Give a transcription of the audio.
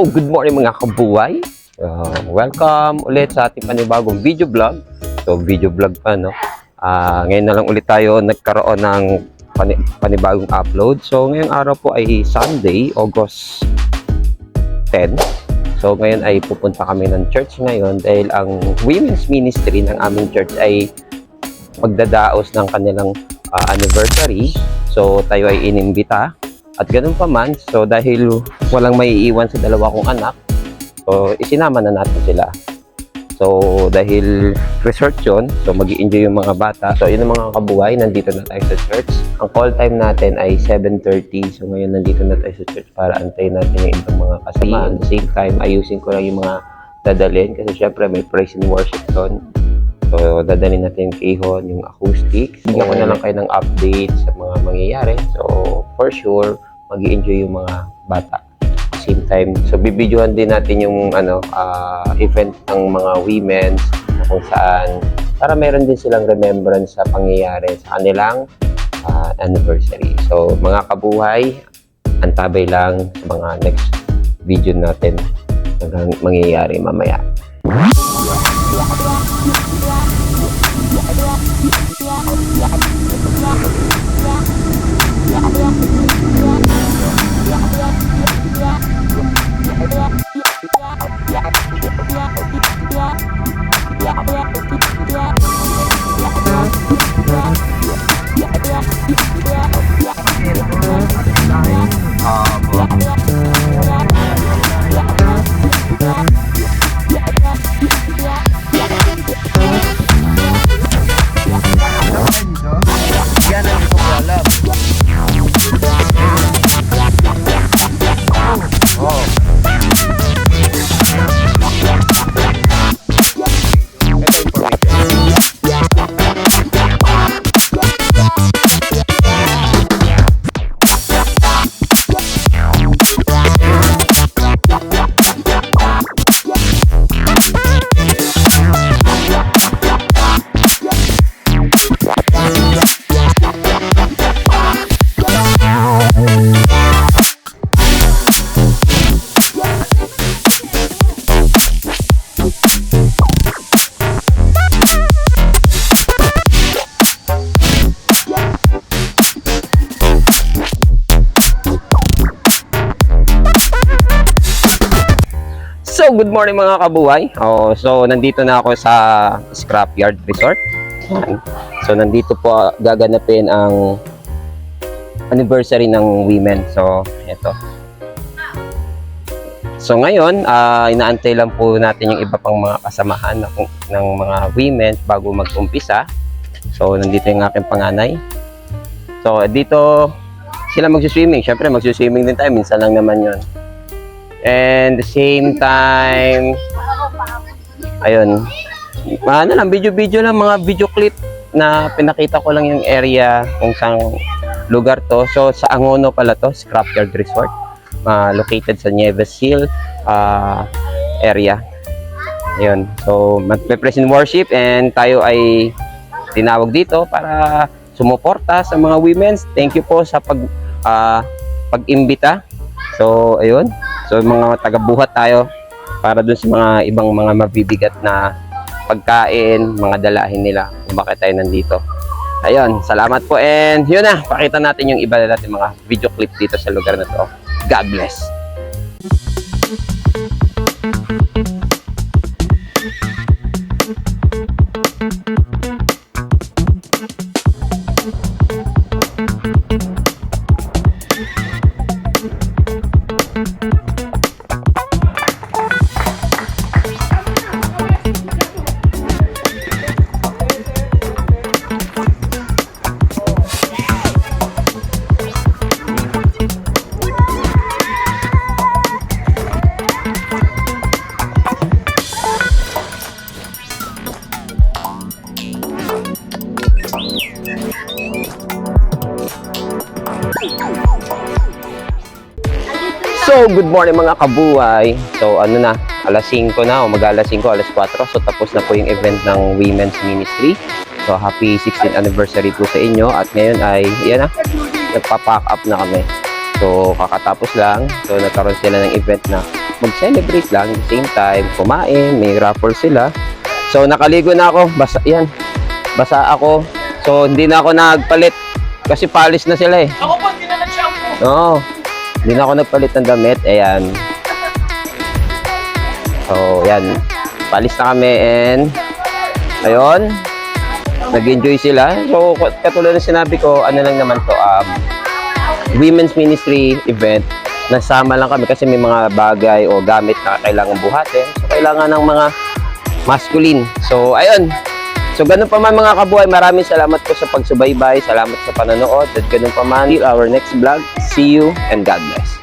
So, good morning mga kabuhay. Uh, welcome ulit sa ating panibagong video vlog. So, video vlog pa, no? Ah, ngayon na lang ulit tayo nagkaroon ng pani- panibagong upload. So, ngayong araw po ay Sunday, August 10. So, ngayon ay pupunta kami ng church ngayon dahil ang women's ministry ng aming church ay magdadaos ng kanilang ah, anniversary. So, tayo ay inimbita. At ganun pa man, so dahil walang may iiwan sa dalawa kong anak, so isinama na natin sila. So, dahil resort yun, so mag enjoy yung mga bata. So, yun ang mga kabuhay, nandito na tayo sa church. Ang call time natin ay 7.30. So, ngayon nandito na tayo sa church para antayin natin yung ibang mga kasama. At the same time, ayusin ko lang yung mga dadalhin. Kasi syempre, may praise and worship doon. So, dadalhin natin yung keyhon, yung acoustic. Bigyan ko na lang kayo ng update sa mga mangyayari. So, for sure, mag enjoy yung mga bata. Time, so bibidyohan din natin yung ano ah, event ng mga women na kung saan para meron din silang remembrance sa pangyayari sa kanilang ah, anniversary. So, mga kabuhay, antabay lang sa mga next video natin na mangyayari mamaya. Yan Good morning mga kabuhay. Oh, so, nandito na ako sa Scrapyard Resort. So, nandito po gaganapin ang anniversary ng women. So, eto. So, ngayon, ah, inaantay lang po natin yung iba pang mga kasamahan ng, ng mga women bago mag-umpisa. So, nandito yung aking panganay. So, dito sila magsuswimming. Siyempre, magsuswimming din tayo. Minsan lang naman yon And the same time, ayun, ano lang, video-video lang, mga video clip na pinakita ko lang yung area kung saan lugar to. So, sa Angono pala to, Scrapyard Resort, ah, located sa Nieves Hill ah, area. Ayun, so magpe-present worship and tayo ay tinawag dito para sumuporta sa mga women's. Thank you po sa pag ah, pag-imbita. So, ayun. So, mga taga-buhat tayo para dun sa mga ibang mga mabibigat na pagkain, mga dalahin nila kung bakit tayo nandito. Ayun, salamat po and yun na, pakita natin yung iba natin mga video clip dito sa lugar na to. God bless. So, good morning mga kabuhay. So, ano na, alas 5 na, o mag alas 5, alas 4. So, tapos na po yung event ng Women's Ministry. So, happy 16th anniversary po sa inyo. At ngayon ay, yan na, nagpa-pack up na kami. So, kakatapos lang. So, nagkaroon sila ng event na mag-celebrate lang. At the same time, kumain, may raffle sila. So, nakaligo na ako. Basa, yan. Basa ako. So, hindi na ako nagpalit. Kasi palis na sila eh. Ako po, hindi na nag-shampoo. Oo. Hindi na ako nagpalit ng damit. Ayan. So, yan. Palis na kami and ayun. Nag-enjoy sila. So, katulad ng sinabi ko, ano lang naman to, um, women's ministry event. Nasama lang kami kasi may mga bagay o gamit na kailangan buhatin. So, kailangan ng mga masculine. So, ayun. So, ganun pa man mga kabuhay. Maraming salamat po sa pagsubaybay. Salamat sa panonood. At ganun pa man. Our next vlog. See you and God bless.